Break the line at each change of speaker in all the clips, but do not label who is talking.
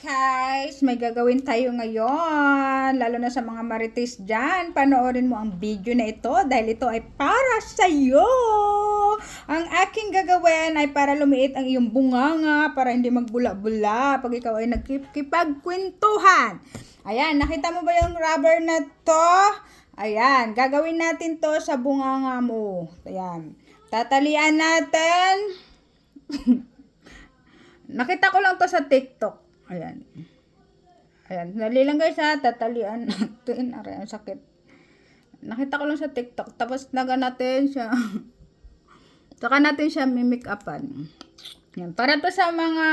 guys! May gagawin tayo ngayon. Lalo na sa mga marites dyan. Panoorin mo ang video na ito dahil ito ay para sa iyo. Ang aking gagawin ay para lumiit ang iyong bunganga para hindi magbula-bula pag ikaw ay nagkipagkwentuhan. Ayan, nakita mo ba yung rubber na to? Ayan, gagawin natin to sa bunganga mo. Ayan. Tatalian natin. Nakita ko lang to sa TikTok. Ayan. Ayan. Dali lang guys ha. Tatalian natin. Aray, ang sakit. Nakita ko lang sa TikTok. Tapos naga natin siya. Saka natin siya mimic upan. Yan. Para to sa mga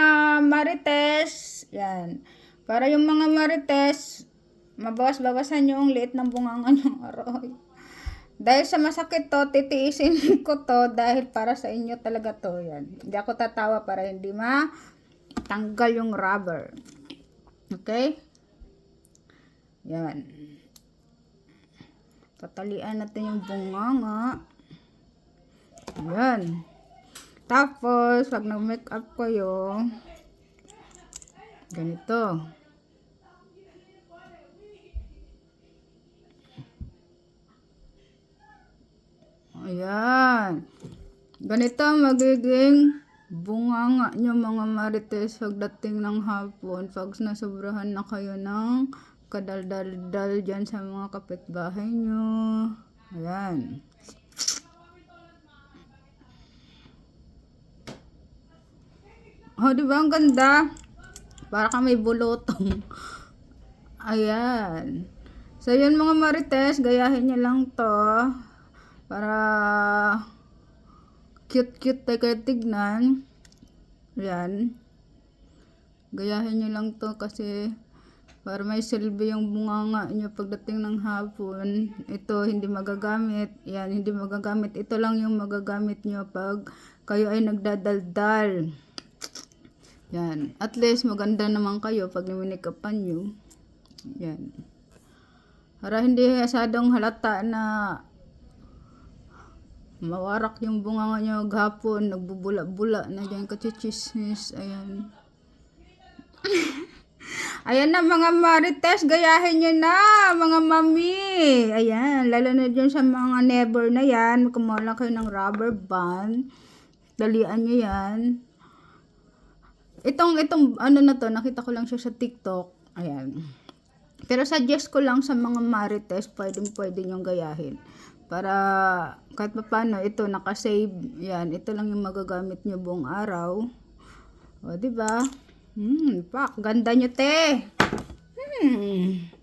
marites. Yan. Para yung mga marites, mabawas-bawasan yung liit ng bunganga nyo. Aroy. Dahil sa masakit to, titiisin ko to dahil para sa inyo talaga to. Yan. Hindi ako tatawa para hindi ma tanggal yung rubber. Okay? Yan. Tatalian natin yung bunganga. Yan. Tapos, pag nag-make up kayo, ganito. Ayan. Ganito magiging bunganga nyo mga marites pagdating ng hapon. Pag nasobrahan na kayo ng kadaldal-dal dyan sa mga kapitbahay nyo. Ayan. Oh, di ba ang ganda? Para ka may bulotong. Ayan. So, yun mga marites, gayahin nyo lang to. Para cute-cute tayo kayo tignan. Ayan. Gayahin nyo lang to kasi para may silbi yung bunganga nyo pagdating ng hapon. Ito hindi magagamit. Yan, hindi magagamit. Ito lang yung magagamit nyo pag kayo ay nagdadaldal. Yan. At least maganda naman kayo pag niminikapan nyo. Yan. Para hindi asadong halata na mawarak yung bunganga nyo gahapon, nagbubula-bula na dyan kachichismis. Ayan. Ayan na mga marites, gayahin nyo na mga mami. Ayan, lalo na dyan sa mga never na yan. Kumuha lang kayo ng rubber band. Dalian nyo yan. Itong, itong, ano na to, nakita ko lang siya sa TikTok. Ayan. Pero suggest ko lang sa mga marites, pwedeng pwede nyo gayahin. Para kahit pa paano, ito nakasave. Yan, ito lang yung magagamit nyo buong araw. O, di ba? Hmm, pak, ganda nyo te. Hmm.